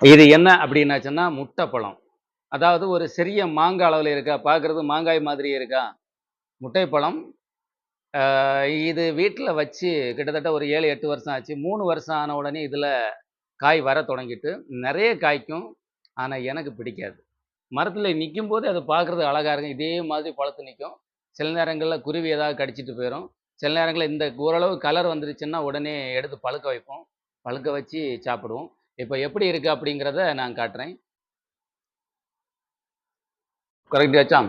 இது என்ன அப்படின்னாச்சுன்னா முட்டை பழம் அதாவது ஒரு சிறிய மாங்காய் அளவில் இருக்கா? பார்க்குறது மாங்காய் மாதிரி இருக்கா? முட்டை பழம் இது வீட்டில் வச்சு கிட்டத்தட்ட ஒரு ஏழு எட்டு வருஷம் ஆச்சு. மூணு வருஷம் ஆன உடனே இதில் காய் வர தொடங்கிட்டு நிறைய காய்க்கும். ஆனால் எனக்கு பிடிக்காது. மரத்தில் நிற்கும் போது அதை பார்க்குறது அழகாக இருக்கும். இதே மாதிரி பழத்து நிற்கும் சில நேரங்களில் குருவி ஏதாவது கடிச்சிட்டு போயிடும் சில நேரங்களில் இந்த ஓரளவு கலர் வந்துருச்சுன்னா உடனே எடுத்து பழுக்க வைப்போம். பழுக்க வச்சு சாப்பிடுவோம். இப்போ எப்படி இருக்குது அப்படிங்கிறத நான் காட்டுறேன். கரெக்ட் ஆச்சா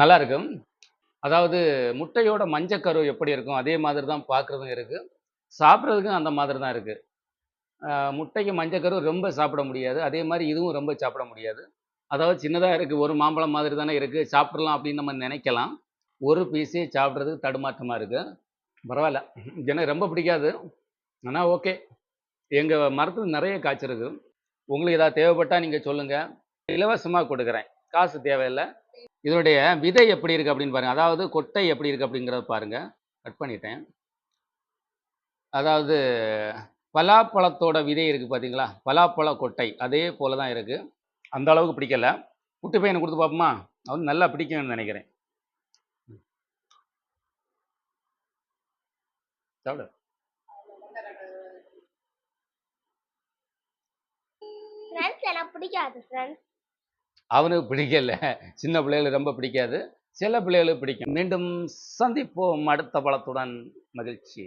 நல்லா இருக்கும். அதாவது முட்டையோட மஞ்சக்கரு எப்படி இருக்கும்? அதே மாதிரி தான் பார்க்குறதும் இருக்குது சாப்பிட்றதுக்கும் அந்த மாதிரி தான் இருக்குது முட்டைக்கு மஞ்சக்கரு ரொம்ப சாப்பிட முடியாது. அதே மாதிரி இதுவும் ரொம்ப சாப்பிட முடியாது. அதாவது சின்னதாக இருக்குது ஒரு மாம்பழம் மாதிரி தானே இருக்குது சாப்பிட்றலாம் அப்படின்னு நம்ம நினைக்கலாம். ஒரு பீஸே சாப்பிட்றதுக்கு தடுமாற்றமாக இருக்குது பரவாயில்ல. எனக்கு ரொம்ப பிடிக்காது. ஆனால் ஓகே எங்கள் மரத்தில் நிறைய காய்ச்சிருக்கு உங்களுக்கு ஏதாவது தேவைப்பட்டால் நீங்கள் சொல்லுங்கள் இலவசமாக கொடுக்குறேன். காசு தேவையில்லை. இதனுடைய விதை எப்படி இருக்குது அப்படின்னு பாருங்கள் அதாவது கொட்டை எப்படி இருக்குது அப்படிங்கிறத பாருங்கள் கட் பண்ணிட்டேன். அதாவது பலாப்பழத்தோட விதை இருக்குது பார்த்தீங்களா பலாப்பழ கொட்டை. அதே போல தான் இருக்குது அந்த அளவுக்கு பிடிக்கல. குட்டி பையனை கொடுத்து பார்ப்போமா? அவன் நல்லா பிடிக்கும்னு நினைக்கிறேன். சாப்பிடு ஃப்ரெண்ட்ஸ் எனக்கு பிடிக்காது ஃப்ரெண்ட்ஸ் அவனுக்கு பிடிக்கல. சின்ன பிள்ளைகளுக்கு ரொம்ப பிடிக்காது. சில பிள்ளைகளுக்கு பிடிக்கும். மீண்டும் சந்திப்போம். அடுத்த பழத்துடன் மகிழ்ச்சி.